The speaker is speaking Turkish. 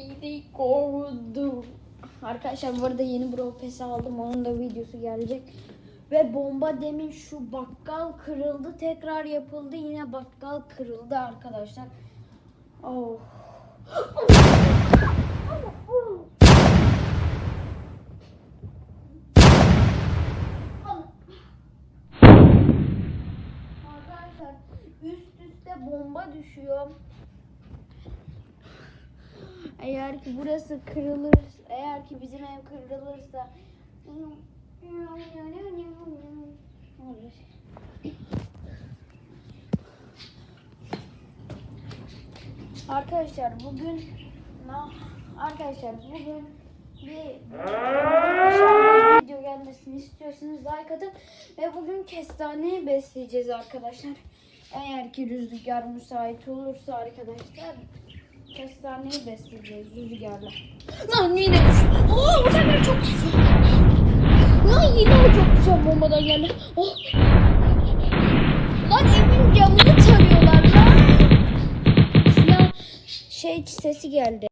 Biri kovdu. Arkadaşlar bu arada yeni Bro Pass aldım. Onun da videosu gelecek. Ve bomba demin şu bakkal kırıldı. Tekrar yapıldı. Yine bakkal kırıldı arkadaşlar. Oh. Arkadaşlar üst üste bomba düşüyor. Eğer ki burası kırılır, eğer ki bizim ev kırılırsa. Arkadaşlar bugün arkadaşlar bugün bir video gelmesini istiyorsanız like atın ve bugün kestaneyi besleyeceğiz arkadaşlar. Eğer ki rüzgar müsait olursa arkadaşlar kestaneyi besleyeceğiz rüzgarla. Lan yine düştü. Oo bu sefer çok güzel. Lan yine o çok güzel bombadan geldi. Oh. Lan evin camını tarıyorlar lan. Silah şey sesi geldi.